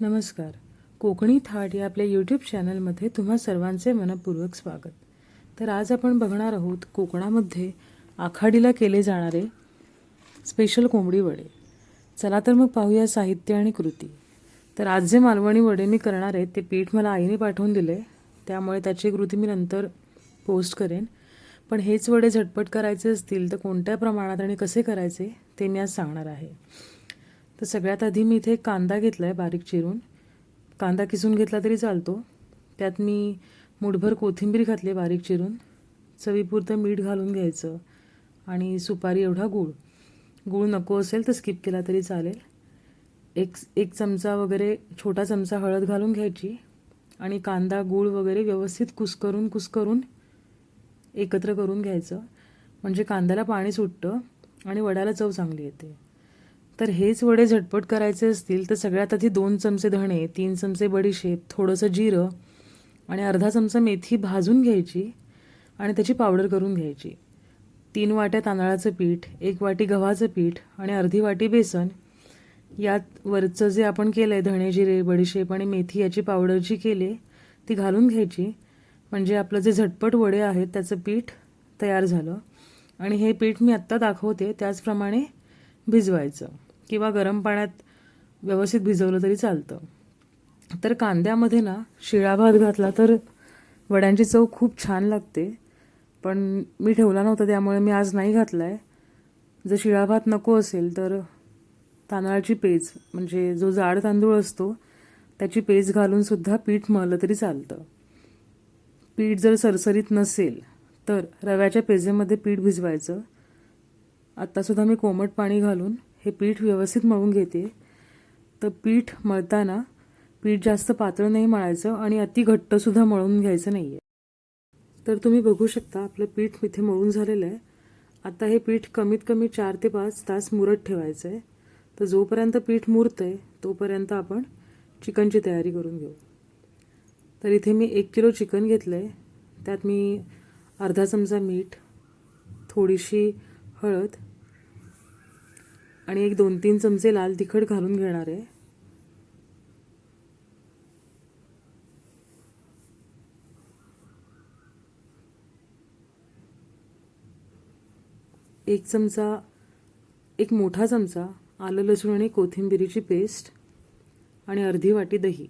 नमस्कार. कोकणी थाट या आपल्या यूट्यूब चॅनलमध्ये तुम्हा सर्वांचे मनपूर्वक स्वागत. तर आज आपण बघणार आहोत कोकणामध्ये आखाडीला केले जाणारे स्पेशल कोंबडी वडे. चला तर मग पाहूया साहित्य आणि कृती. तर आज जे मालवणी वडे मी करणार आहे ते पीठ मला आईने पाठवून दिले. त्यामुळे त्याची कृती मी नंतर पोस्ट करेन. पण हेच वडे झटपट करायचे असतील तर कोणत्या प्रमाणात आणि कसे करायचे ते मी आज सांगणार आहे. तर सगळ्यात आधी मी इथे एक कांदा घेतला आहे बारीक चिरून. कांदा किसून घेतला तरी चालतो. त्यात मी मुठभर कोथिंबीर घातली बारीक चिरून. चवीपुरतं मीठ घालून घ्यायचं आणि सुपारी एवढा गूळ. गूळ नको असेल तर स्किप केला तरी चालेल. एक एक चमचा वगैरे छोटा चमचा हळद घालून घ्यायची आणि कांदा गूळ वगैरे व्यवस्थित कुस्करून कुस्करून एकत्र करून घ्यायचं. म्हणजे कांद्याला पाणी सुटतं आणि वड्याला चव चांगली येते. तर हेच वडे झटपट करायचे असतील तर सगळ्यात आधी दोन चमचे धणे तीन चमचे बडीशेप थोडंसं जिरं आणि अर्धा चमचा मेथी भाजून घ्यायची आणि त्याची पावडर करून घ्यायची. तीन वाट्या तांदळाचं पीठ एक वाटी गव्हाचं पीठ आणि अर्धी वाटी बेसन. यात वरचं जे आपण केलं आहे धणे जिरे बडीशेप आणि मेथी याची पावडर जी केली आहे ती घालून घ्यायची. म्हणजे आपलं जे झटपट वडे आहेत त्याचं पीठ तयार झालं. आणि हे पीठ मी आत्ता दाखवते त्याचप्रमाणे भिजवायचं. किंवा गरम पाण्यात व्यवस्थित भिजवलं तरी चालतं. तर कांद्यामध्ये ना शिळा भात घातला तर वड्यांची चव खूप छान लागते. पण मी ठेवला नव्हता त्यामुळे मी आज नाही घातला आहे जर शिळा भात नको असेल तर तांदळाची पेज म्हणजे जो जाड तांदूळ असतो त्याची पेज घालूनसुद्धा पीठ मळलं तरी चालतं. पीठ जर सरसरीत नसेल तर रव्याच्या पेजेमध्ये पीठ भिजवायचं. आत्तासुद्धा मी कोमट पाणी घालून हे पीठ व्यवस्थित मळून घेते. तर पीठ मळताना पीठ जास्त पातळ नाही मळायचं आणि अति घट्टसुद्धा मळून घ्यायचं नाही आहे तर तुम्ही बघू शकता आपलं पीठ इथे मळून झालेलं आहे. आता हे पीठ कमीत कमी चार ते पाच तास मुरत ठेवायचं आहे तर जोपर्यंत पीठ मुरतं आहे तोपर्यंत आपण चिकनची तयारी करून घेऊ. तर इथे मी एक किलो चिकन घेतलं आहे त्यात मी अर्धा चमचा मीठ थोडीशी हळद आणि एक दोन तीन चमचे लाल तिखट घालून घेणार आहे. एक चमचा एक मोठा चमचा आलं लसूण आणि कोथिंबिरीची पेस्ट आणि अर्धी वाटी दही.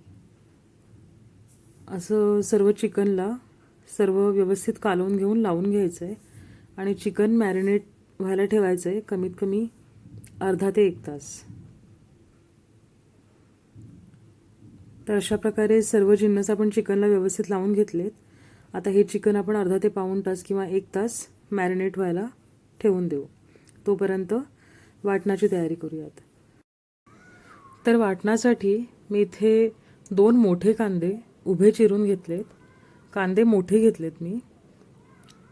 असं सर्व चिकनला सर्व व्यवस्थित कालवून घेऊन लावून घ्यायचं आहे आणि चिकन मॅरिनेट व्हायला ठेवायचं आहे कमीत कमी अर्धा ते एक तास. तर अशा प्रकारे सर्व जिन्नस आपण चिकनला व्यवस्थित लावून घेतलेत. आता हे चिकन आपण अर्धा ते पाऊण तास किंवा एक तास मॅरिनेट व्हायला ठेवून देऊ. तोपर्यंत वाटणाची तयारी करूयात. तर वाटणासाठी मी इथे दोन मोठे कांदे उभे चिरून घेतलेत. कांदे मोठे घेतलेत मी.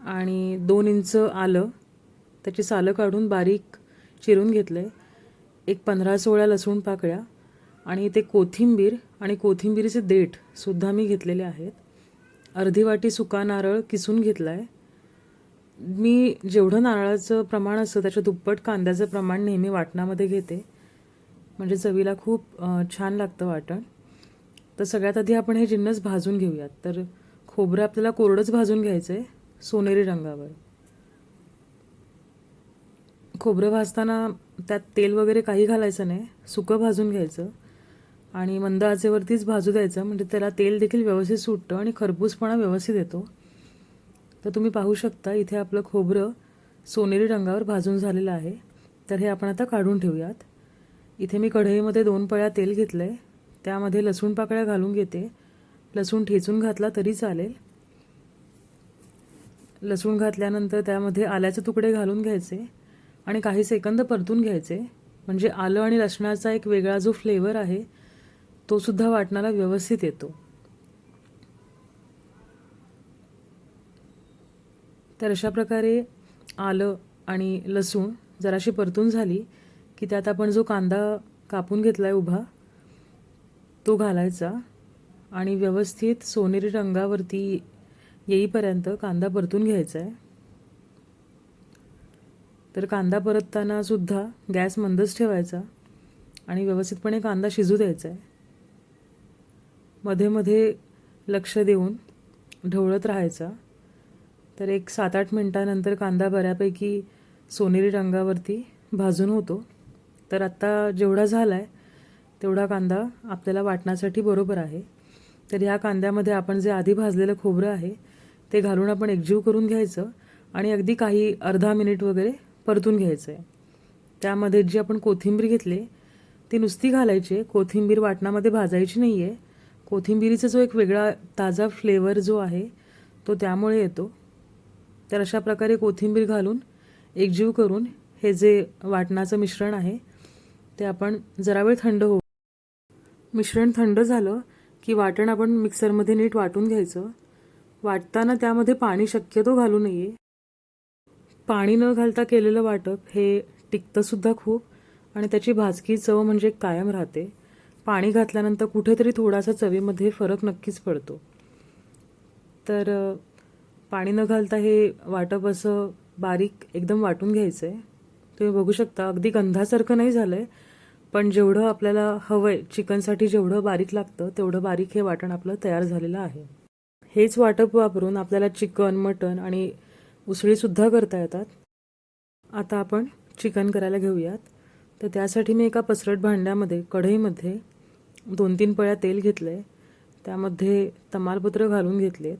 आणि दोन इंच आलं. त्याची सालं काढून बारीक चिरून घेतलं. आहे एक पंधरा सोळा लसूण पाकळ्या आणि ते कोथिंबीर आणि कोथिंबीरीचे देठसुद्धा मी घेतलेले आहेत. अर्धी वाटी सुका नारळ किसून घेतला आहे मी जेवढं नारळाचं प्रमाण असतं त्याच्या दुप्पट कांद्याचं प्रमाण नेहमी वाटणामध्ये घेते. म्हणजे चवीला खूप छान लागतं वाटण. तर सगळ्यात आधी आपण हे जिन्नस भाजून घेऊयात. तर खोबरं आपल्याला कोरडंच भाजून घ्यायचं आहे सोनेरी रंगावर. खोबरं भाजताना त्यात तेल वगैरे काही घालायचं नाही सुकं भाजून घ्यायचं आणि मंद आचेवरतीच भाजू द्यायचं म्हणजे त्याला तेल देखील व्यवस्थित सुटतं आणि खरपूसपणा व्यवस्थित येतो. तर तुम्ही पाहू शकता इथे आपलं खोबरं सोनेरी रंगावर भाजून झालेलं आहे. तर हे आपण आता काढून ठेवूयात. इथे मी कढईमध्ये दोन पळ्या तेल घेतलं आहे त्यामध्ये लसूण पाकळ्या घालून घेते. लसूण ठेचून घातला तरी चालेल. लसूण घातल्यानंतर त्यामध्ये आल्याचे तुकडे घालून घ्यायचे. आणि काही सेकंद परतून घ्यायचे. म्हणजे आलं आणि लसणाचा एक वेगळा जो फ्लेवर आहे तो सुद्धा व्यवस्थित येतो. तर अशा प्रकारे आलं आणि लसूण जराशी परतून झाली की त्यात आपण जो कांदा कापून घेतला आहे उभा तो घालायचा आणि व्यवस्थित सोनेरी रंगावरती येईपर्यंत कांदा परतून घ्यायचा आहे तर कांदा परतताना सुद्धा गॅस मंदच ठेवायचा आणि व्यवस्थितपणे कांदा शिजू द्यायचा आहे. मध्ये मध्ये लक्ष देऊन ढवळत राहायचा. तर एक सात आठ मिनटानंतर कांदा बऱ्यापैकी सोनेरी रंगावरती भाजून होतो. तर आत्ता जेवढा झाला आहे तेवढा कांदा आपल्याला वाटण्यासाठी बरोबर आहे. तर ह्या कांद्यामध्ये आपण जे आधी भाजलेलं खोबरं आहे ते घालून आपण एकजीव करून घ्यायचं आणि अगदी काही अर्धा मिनिट वगैरे परतून घ्यायचं आहे त्यामध्ये जी आपण कोथिंबीर घेतली ती नुसती घालायची आहे कोथिंबीर वाटणामध्ये भाजायची नाही आहे कोथिंबीरीचा जो एक वेगळा ताजा फ्लेवर जो आहे तो त्यामुळे येतो. तर अशा प्रकारे कोथिंबीर घालून एकजीव करून हे जे वाटणाचं मिश्रण आहे ते आपण जरा वेळ थंड होऊ. मिश्रण थंड झालं की वाटण आपण मिक्सरमध्ये नीट वाटून घ्यायचं. वाटताना त्यामध्ये पाणी शक्यतो घालू नये. पाणी न घालता केलेलं वाटप हे टिकतंसुद्धा खूप आणि त्याची भाजकी चव म्हणजे कायम राहते. पाणी घातल्यानंतर कुठेतरी थोडासा चवीमध्ये फरक नक्कीच पडतो. तर पाणी न घालता हे वाटप असं बारीक एकदम वाटून घ्यायचं आहे तुम्ही बघू शकता अगदी गंधासारखं नाही झालं आहे पण जेवढं आपल्याला हवं आहे चिकनसाठी जेवढं बारीक लागतं तेवढं बारीक हे वाटण आपलं तयार झालेलं आहे. हेच वाटप वापरून आपल्याला चिकन मटण आणि उसळीसुद्धा करता येतात. आता आपण चिकन करायला घेऊयात. तर त्यासाठी मी एका पसरट भांड्यामध्ये कढईमध्ये दोन तीन पळ्या तेल घेतलं आहे त्यामध्ये तमालपत्र घालून घेतलेत.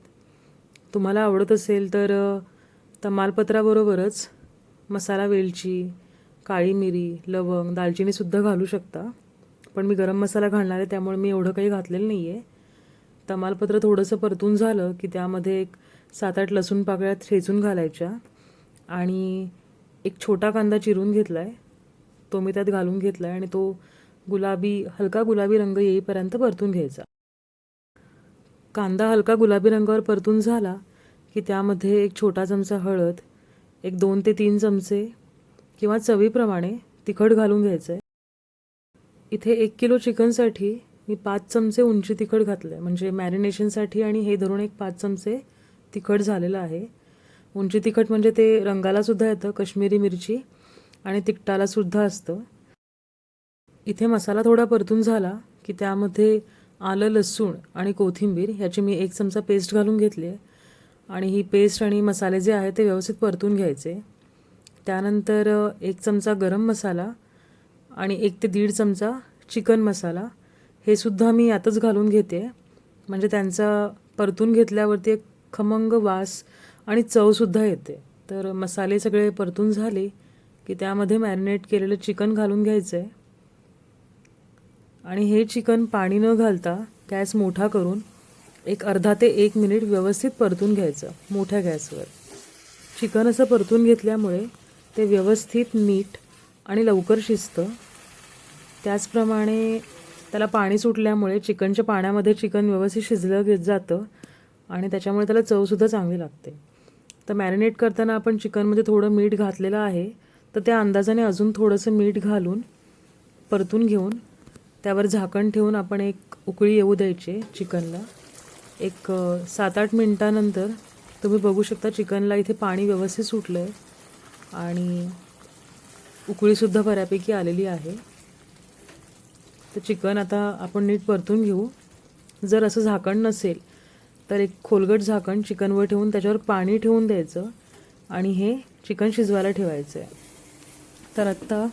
तुम्हाला आवडत असेल तर तमालपत्राबरोबरच मसाला वेलची काळी मिरी लवंग दालचिनीसुद्धा घालू शकता. पण मी गरम मसाला घालणार आहे त्यामुळे मी एवढं काही घातलेलं नाही आहे तमालपत्र थोडंसं परतून झालं की त्यामध्ये एक सात आठ लसूण पाकळ्या ठेचून घालायच्या आणि एक छोटा कांदा चिरून घेतला आहे तो मी त्यात घालून घेतला आहे आणि तो गुलाबी हलका गुलाबी रंग येईपर्यंत परतून घ्यायचा. कांदा हलका गुलाबी रंगावर परतून झाला की त्यामध्ये एक छोटा चमचा हळद एक दोन ते तीन चमचे किंवा चवीप्रमाणे तिखट घालून घ्यायचं आहे इथे एक किलो चिकनसाठी मी पाच चमचे उंची तिखट घातलं आहे म्हणजे मॅरिनेशनसाठी आणि हे धरून एक पाच चमचे तिखट झालेलं आहे. उंची तिखट म्हणजे ते रंगालासुद्धा येतं कश्मीरी मिरची आणि तिखटालासुद्धा असतं. इथे मसाला थोडा परतून झाला की त्यामध्ये आलं लसूण आणि कोथिंबीर ह्याची मी एक चमचा पेस्ट घालून घेतली आहे. आणि ही पेस्ट आणि मसाले जे आहे ते व्यवस्थित परतून घ्यायचे. त्यानंतर एक चमचा गरम मसाला आणि एक ते दीड चमचा चिकन मसाला. हे सुद्धा मी यातच घालून घेते. म्हणजे त्यांचा परतून घेतल्यावरती एक खमंग वास आणि चवसुद्धा येते. तर मसाले सगळे परतून झाले की त्यामध्ये मॅरिनेट केलेलं चिकन घालून घ्यायचं आहे आणि हे चिकन पाणी न घालता गॅस मोठा करून एक अर्धा ते एक मिनिट व्यवस्थित परतून घ्यायचं मोठ्या गॅसवर. चिकन असं परतून घेतल्यामुळे ते व्यवस्थित मीठ आणि लवकर शिजतं. त्याचप्रमाणे त्याला पाणी सुटल्यामुळे चिकनच्या पाण्यामध्ये चिकन व्यवस्थित शिजलं घेत जातं. आणि त्याच्यामुळे त्याला चवसुद्धा चांगली लागते. तर मॅरिनेट करताना आपण चिकनमध्ये थोडं मीठ घातलेलं आहे. तर त्या अंदाजाने अजून थोडंसं मीठ घालून परतून घेऊन त्यावर झाकण ठेवून आपण एक उकळी येऊ द्यायची चिकनला. एक सात आठ मिनटानंतर तुम्ही बघू शकता चिकनला इथे पाणी व्यवस्थित सुटलं आहे आणि उकळीसुद्धा बऱ्यापैकी आलेली आहे. तर चिकन आता आपण नीट परतून घेऊ. जर असं झाकण नसेल तर एक खोलगट झाकण चिकनवर ठेवून त्याच्यावर पाणी ठेवून द्यायचं आणि हे चिकन शिजवायला ठेवायचं आहे तर आत्ता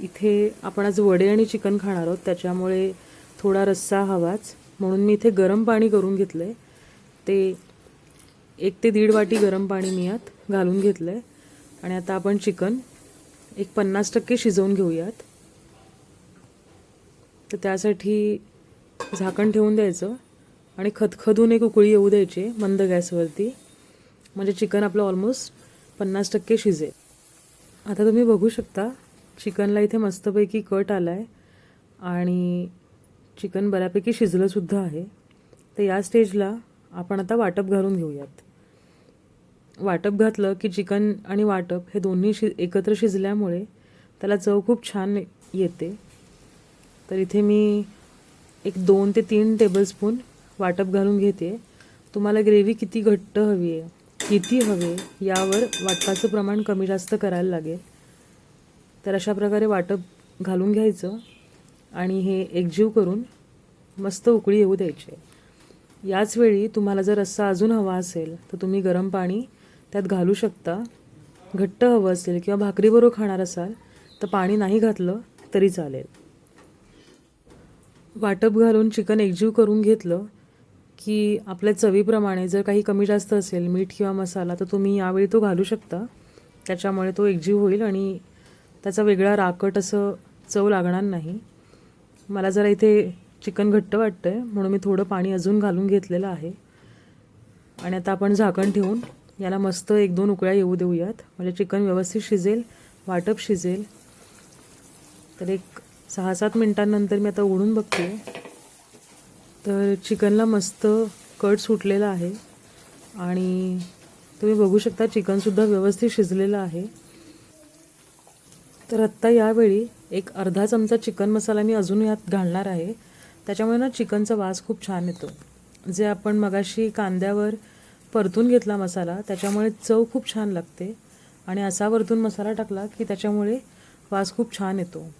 इथे आपण आज वडे आणि चिकन खाणार आहोत त्याच्यामुळे थोडा रस्सा हवाच. म्हणून मी इथे गरम पाणी करून घेतलं आहे ते एक ते दीड वाटी गरम पाणी मी यात घालून घेतलं आहे आणि आता आपण चिकन एक पन्नास टक्के शिजवून घेऊयात. तर त्यासाठी झाकण ठेवून द्यायचं. आणि खदखदून एक उकळी येऊ द्यायची मंद गॅसवरती. म्हणजे चिकन आपलं ऑलमोस्ट पन्नास टक्के शिजेल. आता तुम्ही बघू शकता चिकनला इथे मस्तपैकी कट आला आहे आणि चिकन बऱ्यापैकी शिजलंसुद्धा आहे. तर या स्टेजला आपण आता वाटप घालून घेऊयात. वाटप घातलं की चिकन आणि वाटप हे दोन्ही शि एकत्र शिजल्यामुळे त्याला चव खूप छान येते. तर इथे मी एक दोन ते तीन टेबलस्पून वाटप घालून घेते. तुम्हाला ग्रेव्ही किती घट्ट हवी आहे किती हवे यावर वाटपाचं प्रमाण कमी जास्त करायला लागेल. तर अशा प्रकारे वाटप घालून घ्यायचं आणि हे एकजीव करून मस्त उकळी येऊ द्यायची. याच वेळी तुम्हाला जर रस्सा अजून हवा असेल तर तुम्ही गरम पाणी त्यात घालू शकता. घट्ट हवं असेल किंवा भाकरीबरोबर खाणार असाल तर पाणी नाही घातलं तरी चालेल. वाटप घालून चिकन एकजीव करून घेतलं की आपल्या चवीप्रमाणे जर काही कमी जास्त असेल मीठ किंवा मसाला तर तुम्ही यावेळी तो घालू शकता. त्याच्यामुळे तो एकजीव होईल आणि त्याचा वेगळा राकट असं चव लागणार नाही. मला जरा इथे चिकन घट्ट वाटतं आहे म्हणून मी थोडं पाणी अजून घालून घेतलेलं आहे. आणि आता आपण झाकण ठेवून याला मस्त एक दोन उकळ्या येऊ देऊयात. म्हणजे चिकन व्यवस्थित शिजेल वाटप शिजेल. तर एक सहा सात मिनटांनंतर मी आता उघडून बघते. तर चिकनला मस्त कट सुटलेला आहे. आणि तुम्ही बघू शकता चिकनसुद्धा व्यवस्थित शिजलेलं आहे. तर आत्ता यावेळी एक अर्धा चमचा चिकन मसाला मी अजून यात घालणार आहे. त्याच्यामुळे ना चिकनचा वास खूप छान येतो. जे आपण मगाशी कांद्यावर परतून घेतला मसाला त्याच्यामुळे चव खूप छान लागते. आणि असा वरतून मसाला टाकला की त्याच्यामुळे वास खूप छान येतो.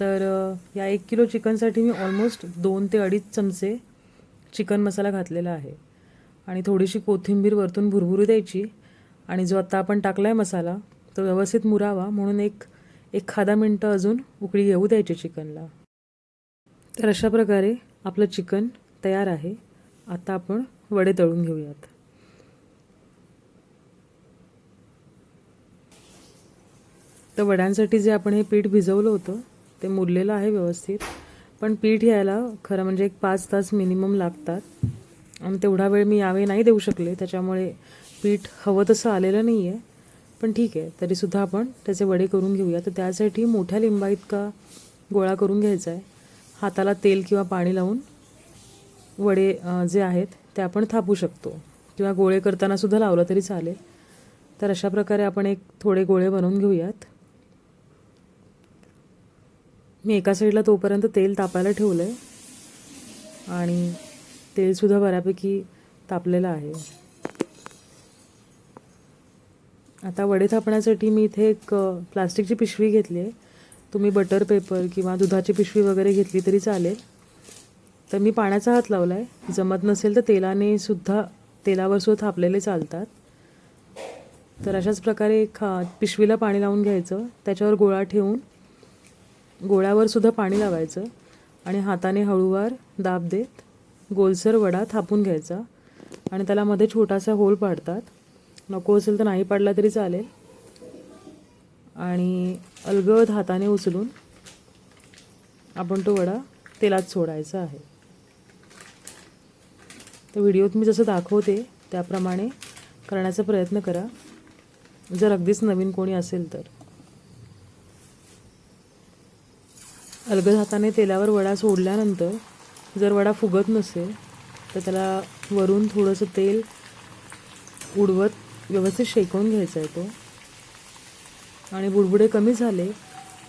तर या एक किलो चिकनसाठी मी ऑलमोस्ट दोन ते अडीच चमचे चिकन मसाला घातलेला आहे. आणि थोडीशी कोथिंबीर वरतून भुरभुरू द्यायची. आणि जो आत्ता आपण टाकला आहे मसाला तो व्यवस्थित मुरावा म्हणून एक एखादा मिनटं अजून उकळी येऊ द्यायची चिकनला. तर अशा प्रकारे आपलं चिकन तयार आहे. आता आपण वडे तळून घेऊयात. तर वड्यांसाठी जे आपण हे पीठ भिजवलं होतं ते मुरलेलं आहे व्यवस्थित. पण पीठ यायला खरं म्हणजे एक पाच तास मिनिमम लागतात. आणि तेवढा वेळ मी यावेळी नाही देऊ शकले. त्याच्यामुळे पीठ हवं तसं आलेलं नाही आहे पण ठीक आहे. तरीसुद्धा आपण त्याचे वडे करून घेऊया. तर त्यासाठी मोठ्या लिंबा इतका गोळा करून घ्यायचा आहे. हाताला तेल किंवा पाणी लावून वडे जे आहेत ते आपण थापू शकतो. किंवा गोळे करतानासुद्धा लावलं तरी चालेल. तर अशा प्रकारे आपण एक थोडे गोळे बनवून घेऊयात. मी एका साईडला तोपर्यंत तेल तापायला ठेवलं आहे आणि तेलसुद्धा बऱ्यापैकी तापलेलं आहे. आता वडे थापण्यासाठी मी इथे एक प्लास्टिकची पिशवी घेतली आहे तुम्ही बटर पेपर किंवा दुधाची पिशवी वगैरे घेतली तरी चालेल. तर मी पाण्याचा हात लावला आहे जमत नसेल तर तेलाने सुद्धा तेलावर सुद्धा थापलेले चालतात. तर अशाच प्रकारे खा पिशवीला पाणी लावून घ्यायचं. त्याच्यावर गोळा ठेवून गोळ्यावर सुद्धा पाणी लावायचं आणि हाताने हळूवार दाब देत गोलसर वडा थापून घ्यायचा आणि त्याला मध्ये छोटासा होल पाडतात. नको असेल तर नाही पाडला तरी चालेल. आणि अलगद हाताने उचलून आपण तो वडा तेलात सोडायचा आहे. तर व्हिडिओत मी जसं दाखवते त्याप्रमाणे करण्याचा प्रयत्न करा. जर अगदीच नवीन कोणी असेल तर. अलगद हाताने तेलावर वडा सोडल्यानंतर जर वडा फुगत नसेल तर त्याला वरून थोडंसं तेल उडवत व्यवस्थित शेकवून घ्यायचा आहे तो. आणि बुडबुडे कमी झाले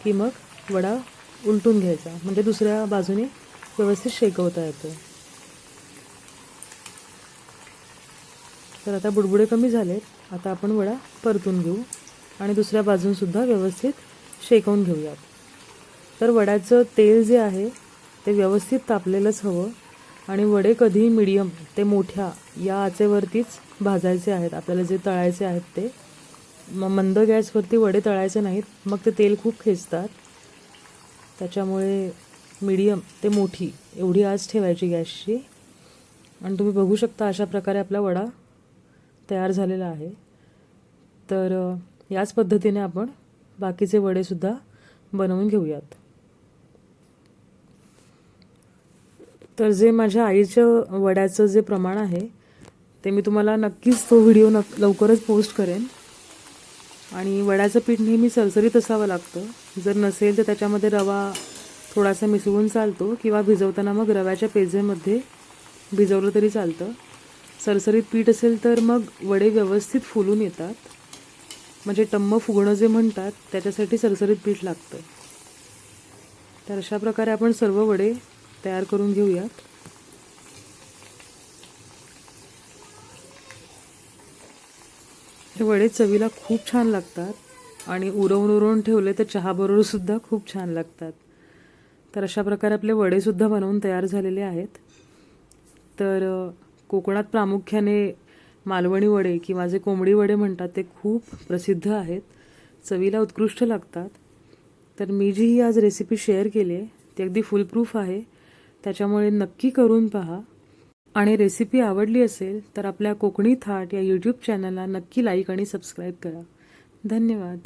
की मग वडा उलटून घ्यायचा. म्हणजे दुसऱ्या बाजूने व्यवस्थित शेकवता येतो. तर आता बुडबुडे कमी झालेत. आता आपण वडा परतून घेऊ आणि दुसऱ्या बाजूनसुद्धा व्यवस्थित शेकवून घेऊयात. तर वड्याचं तेल जे आहे ते व्यवस्थित तापलेलंच हवं. आणि वडे कधी मिडियम ते मोठ्या या आचेवरतीच भाजायचे आहेत. आपल्याला जे तळायचे आहेत ते. म मंद गॅसवरती वडे तळायचे नाहीत. मग ते तेल खूप खेचतात. त्याच्यामुळे मीडियम ते मोठी एवढी आज ठेवायची गॅसची. आणि तुम्ही बघू शकता अशा प्रकारे आपला वडा तयार झालेला आहे. तर याच पद्धतीने आपण बाकीचे वडेसुद्धा बनवून घेऊयात. तर जे माझ्या आईच्या वड्याचं जे प्रमाण आहे ते मी तुम्हाला नक्कीच तो व्हिडिओ नक लवकरच पोस्ट करेन. आणि वड्याचं पीठ नेहमी सरसरीत असावं लागतं. जर नसेल तर त्याच्यामध्ये रवा थोडासा मिसळून चालतो किंवा भिजवताना मग रव्याच्या पेजेमध्ये भिजवलं तरी चालतं. सरसरीत पीठ असेल तर मग वडे व्यवस्थित फुलून येतात. म्हणजे टम्म फुगणं जे म्हणतात त्याच्यासाठी सरसरीत पीठ लागतं. तर अशा प्रकारे आपण सर्व वडे तयार करून घेऊयात. हे वडे चवीला खूप छान लागतात आणि उरवून उरवून ठेवले तर चहाबरोबर सुद्धा खूप छान लागतात. तर अशा प्रकारे आपले वडेसुद्धा बनवून तयार झालेले आहेत. तर कोकणात प्रामुख्याने मालवणी वडे किंवा जे कोंबडी वडे म्हणतात ते खूप प्रसिद्ध आहेत. चवीला उत्कृष्ट लागतात. तर मी जी ही आज रेसिपी शेअर केली आहे ती अगदी फुलप्रूफ आहे. त्याच्यामुळे नक्की करून पहा. आणि रेसिपी आवडली असेल तर आपल्या कोकणी थाट या यूट्यूब चॅनलला नक्की लाईक आणि सबस्क्राईब करा. धन्यवाद.